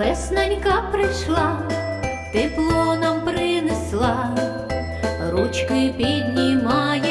Весненька прийшла, тепло нам принесла, ручки піднімає,